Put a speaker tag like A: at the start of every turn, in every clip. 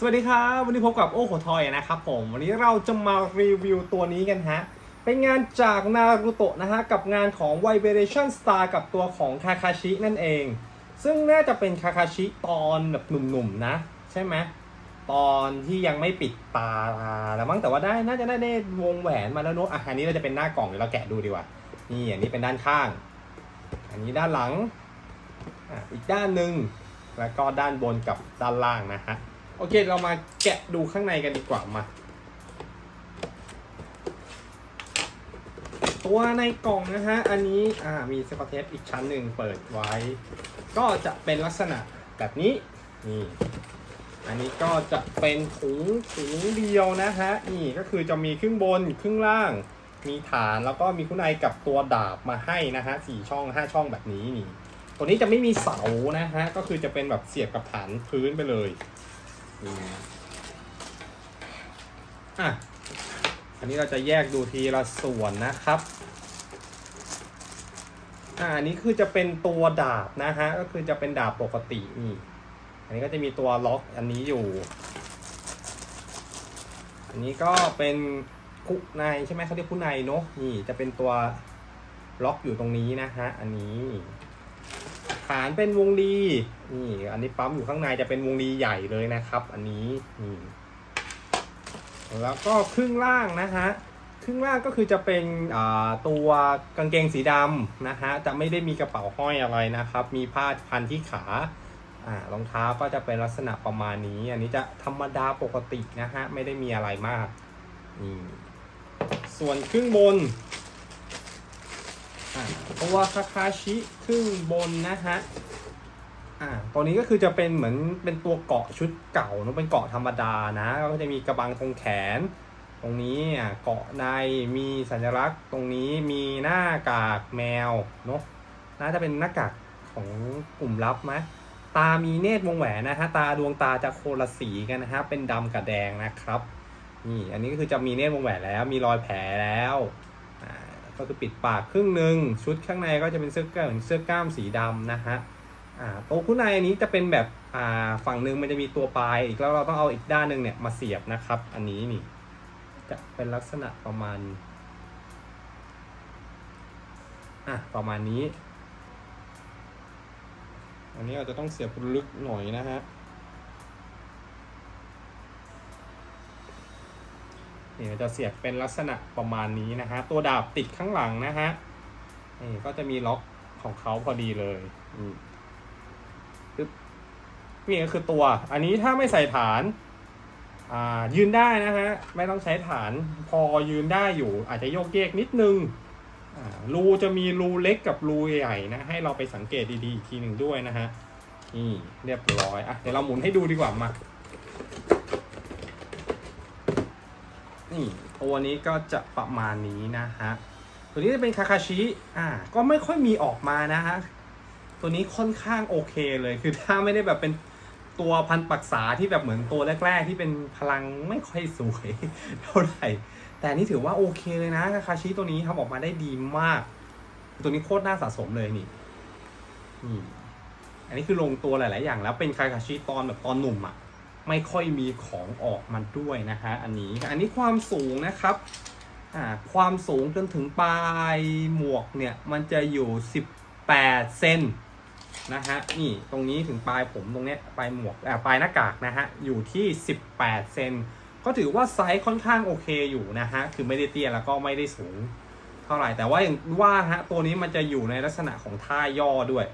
A: สวัสดีครับวันนี้พบกับโอ้โหทอยนะครับผมวันนี้เราจะมารีวิวตัวนี้กันฮะ เป็นงานจากนารูโตะนะฮะ กับงานของ Vibration Star กับตัวของคาคาชินั่นเอง ซึ่งน่าจะเป็นคาคาชิตอนแบบหนุ่มๆนะ ใช่ไหมตอนที่ยังไม่ปิดตาแล้วมั้งแต่ว่าได้น่าจะได้ได้วงแหวนมาแล้วเนอะอะอันนี้เราจะเป็นหน้ากล่องเดี๋ยวเราแกะดูดีกว่านี่อันนี้เป็นด้านข้าง อันนี้ด้านหลังอะอีกด้านหนึ่งแล้วก็ด้านบนกับด้านล่างนะฮะ โอเค เรามาแกะดูข้างในกันดีกว่ามา ตัวในกล่องนะฮะ อันนี้อ่ามีสกอตเทปอีกชั้นหนึ่งเปิดไว้ ก็จะเป็นลักษณะแบบนี้ นี่ อันนี้ก็จะเป็นถุงถุงเดียวนะฮะ นี่ก็คือจะมีครึ่งบนครึ่งล่าง มีฐานแล้วก็มีข้างในกับตัวดาบมาให้นะฮะสี่ช่องห้าช่องแบบนี้นี่ ตัวนี้จะไม่มีเสานะฮะ ก็คือจะเป็นแบบเสียบกับฐานพื้นไปเลย อะ อันนี้เราจะแยกดูทีละส่วนนะครับ อ่าอันนี้คือจะเป็นตัวดาบนะฮะ ก็คือจะเป็นดาบปกตินี่ อันนี้ก็จะมีตัวล็อกอันนี้อยู่ อันนี้ก็เป็นคุในใช่ไหมเขาเรียกคุในเนอะนี่จะเป็นตัวล็อกอยู่ตรงนี้นะฮะ อันนี้ ฐานเป็นวงรีนี่อันนี้ปั๊มอยู่ข้างในจะเป็นวงรีใหญ่เลยนะครับ อันนี้นี่แล้วก็ครึ่งล่างนะฮะครึ่งล่างก็คือจะเป็นตัวกางเกงสีดำนะฮะจะไม่ได้มีกระเป๋าห้อยอะไรนะครับ มีผ้าพันที่ขารองเท้าก็จะเป็นลักษณะประมาณนี้ อันนี้จะธรรมดาปกตินะฮะไม่ได้มีอะไรมากนี่ส่วนครึ่งบน ตัวคาคาชิครึ่งบนนะฮะอ่าตัวนี้ก็คือจะเป็นเหมือนเป็นตัวเกาะชุดเก่าเนอะเป็นเกาะธรรมดานะ ก็จะมีกระบังตรงแขน ตรงนี้อะเกาะในมีสัญลักษณ์ตรงนี้มีหน้ากากแมวเนอะน่าจะเป็นหน้ากากของกลุ่มลับไหมตามีเนตรวงแหวนนะฮะตาดวงตาจะโคนละสีกันนะฮะเป็นดำกับแดงนะครับนี่อันนี้ก็คือจะมีเนตรวงแหวนแล้วมีรอยแผลแล้ว ก็คือปิดปากครึ่งหนึ่งชุดข้างในก็จะเป็นเสื้อกล้ามเสื้อกล้ามสีดำนะฮะอ่าตัวคู่ในอันนี้จะเป็นแบบอ่าฝั่งหนึ่งมันจะมีตัวปลายอีกแล้วเราต้องเอาอีกด้านหนึ่งเนี่ยมาเสียบนะครับ อันนี้นี่จะเป็นลักษณะประมาณอะประมาณนี้ อันนี้อาจจะต้องเสียบลึกหน่อยนะฮะ นี่เราจะเสียบเป็นลักษณะประมาณนี้นะฮะ ตัวดาบติดข้างหลังนะฮะ นี่ก็จะมีล็อกของเขาพอดีเลยอืมนี่ก็คือตัว อันนี้ถ้าไม่ใส่ฐาน อ่า ยืนได้นะฮะ ไม่ต้องใช้ฐาน พอยืนได้อยู่ อาจจะโยกเยกนิดนึงอ่ารูจะมีรูเล็กกับรูใหญ่นะ ให้เราไปสังเกตดีๆอีกทีหนึ่งด้วยนะฮะ นี่เรียบร้อย อะ เดี๋ยวเราหมุนให้ดูดีกว่ามา นี่ตัวนี้ก็จะประมาณนี้นะฮะ ตัวนี้จะเป็นคาคาชิ อ่า ก็ไม่ค่อยมีออกมานะฮะ ตัวนี้ค่อนข้างโอเคเลย คือถ้าไม่ได้แบบเป็นตัวพันปักษาที่แบบเหมือนตัวแรก ๆ ที่เป็นพลังไม่ค่อยสวยเท่าไหร่ แต่นี่ถือว่าโอเคเลยนะคาคาชิตัวนี้ทำออกมาได้ดีมาก ตัวนี้โคตรน่าสะสมเลยนี่นี่ อันนี้คือลงตัวหลาย ๆ อย่างแล้วเป็นคาคาชิตอนแบบตอนหนุ่มอะ่ะ ไม่ค่อยมีของออกมาด้วยนะฮะอันนี้อันนี้ความสูงนะครับความสูงจนถึงปลายหมวกเนี่ย มันจะอยู่ 18 เซนนะฮะนี่ตรงนี้ถึงปลายผมตรงเนี้ยปลายหมวกอ่ปลายหน้ากากนะฮะอยู่ที่ 18 เซนก็ถือว่าไซส์ค่อนข้างโอเคอยู่นะฮะคือไม่ได้เตี้ยแล้วก็ไม่ได้สูงเท่าไหร่แต่ว่าอย่างว่าฮะตัวนี้มันจะอยู่ในลักษณะของท่าย่อด้วย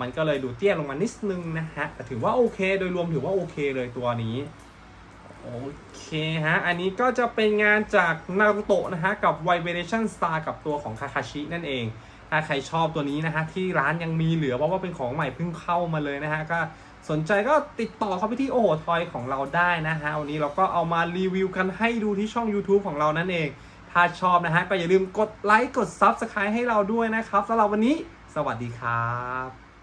A: มันก็เลยดูเตี้ยลงมานิดนึงนะฮะแต่ถือว่าโอเค โดยรวมถือว่าโอเคเลยตัวนี้โอเคฮะ อันนี้ก็จะเป็นงานจากนารูโตะนะฮะ กับ Vibration Star กับตัวของคาคาชินั่นเอง ถ้าใครชอบตัวนี้นะฮะ ที่ร้านยังมีเหลือเพราะว่าเป็นของใหม่เพิ่งเข้ามาเลยนะฮะ ก็สนใจก็ติดต่อเข้าไปที่โอโหทอยของเราได้นะฮะ วันนี้เราก็เอามารีวิวกันให้ดูที่ช่อง YouTube ของเรานั่นเอง ถ้าชอบนะฮะ ก็อย่าลืมกดไลค์กด Subscribe ให้เราด้วยนะครับสำหรับวันนี้ สวัสดีครับ